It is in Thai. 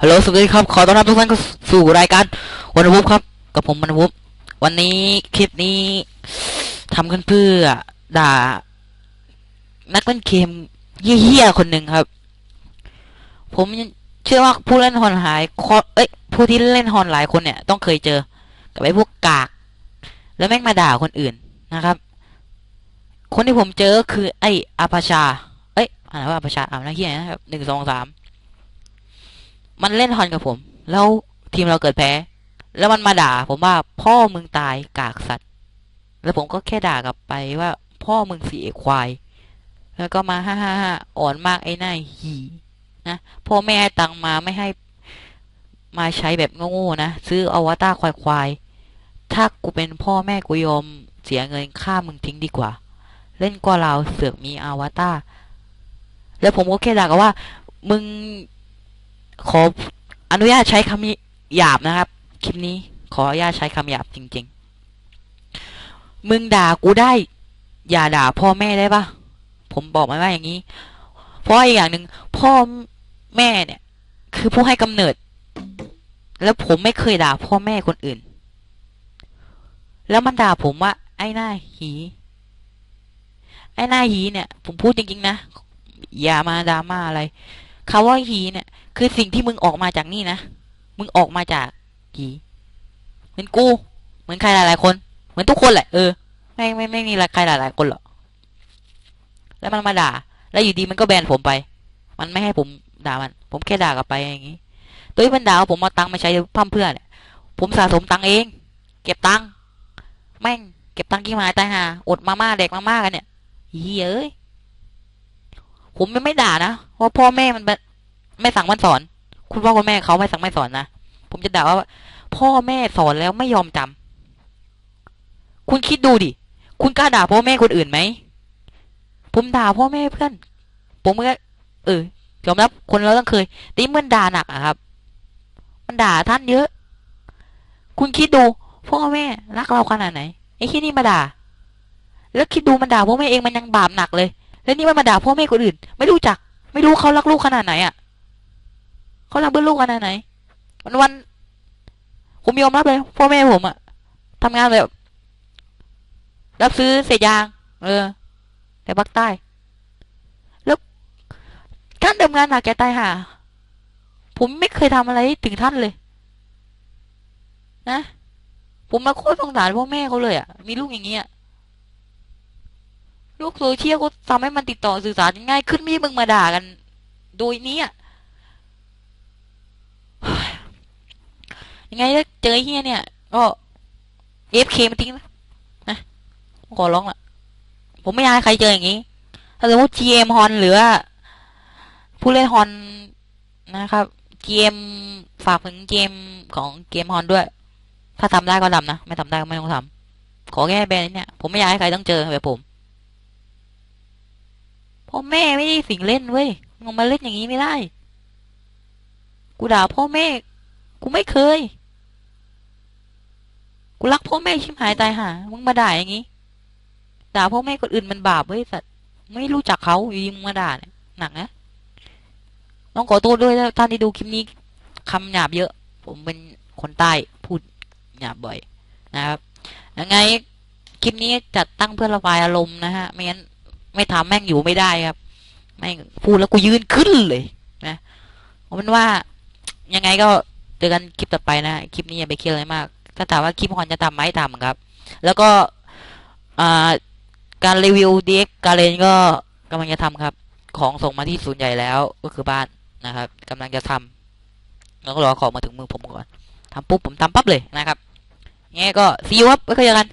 ฮัลโหลสวัสดีครับ ขอต้อนรับทุกท่านเข้าสู่รายการวันวุบครับ กับผมวันวุบวันนี้คลิปนี้ทำขึ้นเพื่อด่า นักเล่นเกมเหี้ยๆคนหนึ่งครับ ผมเชื่อว่าผู้เล่นฮอนหายคเอ้ยผู้ที่เล่นฮอนหลายคนเนี่ย ต้องเคยเจอ กับไอ้พวกกาก แล้วแม่งมาด่าคนอื่นนะครับ คนที่ผมเจอคือไอ้อาปาชา เอ้ยอ่านว่าอาปาชาอ่านนะเฮี้ยนะครับหนึ่งสองสาม มันเล่นฮอนกับผม แล้วทีมเราเกิดแพ้ แล้วมันมาด่า ผมว่าพ่อมึงตายกากสัตว์ แล้วผมก็แค่ด่ากลับไปว่า พ่อมึงเสียควาย แล้วก็มาฮ่าฮ่าฮ่าอ่อนมากไอ้หน้าหีนะพ่อแม่ให้ตังมาไม่ให้มาใช้แบบโง่ๆนะ ซื้ออวตารควายๆถ้ากูเป็นพ่อแม่กูยอมเสียเงินค่ามึงทิ้งดีกว่า เล่นกว่าเราเสือกมีอวตารแล้วผมก็แค่ด่ากันว่า มึง ขออนุญาตใช้คำหยาบนะครับ คลิปนี้ขออนุญาตใช้คำหยาบจริง ๆ มึงด่ากูได้ อย่าด่าพ่อแม่ได้ปะผมบอกมาว่าอย่างนี้ เพราะอีกอย่างหนึ่งพ่อแม่เนี่ย คือผู้ให้กำเนิด แล้วผมไม่เคยด่าพ่อแม่คนอื่น แล้วมันด่าผมว่า ไอ้หน้าหีไอ้หน้าหีเนี่ย ผมพูดจริงๆนะ อย่ามาดราม่าอะไรคาว่าหีเนี่ย คือสิ่งที่มึงออกมาจากนี่นะ มึงออกมาจากหีเหมือนกู เหมือนใครหลายๆคน เหมือนทุกคนแหละ เออ ไม่ไม่ไม่มีใครหลายๆคนหรอก แล้วมันมาด่า แล้วอยู่ดีมันก็แบนผมไป มันไม่ให้ผมด่ามัน ผมแค่ด่ากลับไปอย่างนี้โดยมันด่าผมเอาตังค์มาใช้พั่มเพื่อนเนี่ยผมสะสมตังค์เอง เก็บตังค์ แม่ง เก็บตังค์กี่มาตายหา อดมาม่าเด็กมาม่ากันเนี่ยเฮ้ยเอ้ยผมไม่ไม่ด่านะ เพราะพ่อแม่มัน ไม่สั่งไมันสอน คุณพ่อคุณแม่เขาไม่สั่งไม่สอนนะผมจะด่าว่า พ่อแม่สอนแล้วไม่ยอมจำคุณคิดดูดิคุณกล้าด่าพ่อแม่คนอื่นไหมผมด่าพ่อแม่เพื่อน ผมก็เออยอมรับคนเราต้องเคยแต่นี่มันด่าหนักอะครับ มันด่าท่านเยอะ คุณคิดดูพ่อแม่รักเราขนาดไหนไอ้ที่นี่มาด่า แล้วคิดดูมันด่าพ่อแม่เองมันยังบาปหนักเลย แล้วนี่มันมาด่าพ่อแม่คนอื่น ไม่รู้จัก ไม่รู้เขารักลูกขนาดไหนอะ เขารักเพื่อลูกขนาดไหนวันวันผมยอมรับเลยพ่อแม่ผมอะทำงานแบบ รับซื้อเศษยาง เออ แต่ภาคใต้ แล้วท่านทำงานหนักแกตายห่าผมไม่เคยทำอะไรถึงท่านเลย นะ ผมมาโคตรสงสารพ่อแม่เขาเลยอะมีลูกอย่างเงี้ยลูกโซเชียลก็ทำให้มันติดต่อสื่อสารง่ายขึ้นไม่มึงมาด่ากัน โดยนี้อะ ยังไงถ้าเจอเฮียเนี่ย ก็เอฟเคมาทิ้งนะนะขอร้องละผมไม่อยากให้ใครเจออย่างนี้ ถ้าสมมติ GM ฮอนหรือว่าผู้เล่นฮอนนะครับ GM ฝากถึง GM ของเกมฮอนด้วย ถ้าทำได้ก็ทำนะ ไม่ทำได้ก็ไม่ต้องทำขอแค่แบรนด์เนี่ย ผมไม่อยากให้ใครต้องเจอแบบผมพ่อแม่ไม่ได้สิ่งเล่นเว้ยมึงมาเล่นอย่างนี้ไม่ได้ กูด่าพ่อแม่ กูไม่เคย กูรักพ่อแม่ชิมหายตายหามึงมาด่าอย่างนี้ด่าพ่อแม่คนอื่นมันบาปเว้ยสัตว์ไม่รู้จักเขาอยู่ดีมึงมาด่าเนี่ยหนักนะต้องขอโทษด้วยท่านที่ดูคลิปนี้คำหยาบเยอะ ผมเป็นคนใต้พูดหยาบบ่อย นะครับยังไงคลิปนี้จัดตั้งเพื่อระบายอารมณ์นะฮะไม่งั้นไม่ทำแม่งอยู่ไม่ได้ครับแม่งพูดแล้วกูยืนขึ้นเลยนะเอาเป็นว่ายังไงก็เจอกันคลิปต่อไปนะคลิปนี้อย่าไปเครียดอะไรมาก ถ้าถามว่าคลิปฮอนจะทำไหมทำครับ แล้วก็การรีวิวดีเอ็กการเลนก็กำลังจะทำครับ ของส่งมาที่ศูนย์ใหญ่แล้วก็คือบ้านนะครับกำลังจะทำแล้วก็รอของมาถึงมือผมก่อนทำปุ๊บผมทำปั๊บเลยนะครับงี้ก็ซีวครับไว้คุยกัน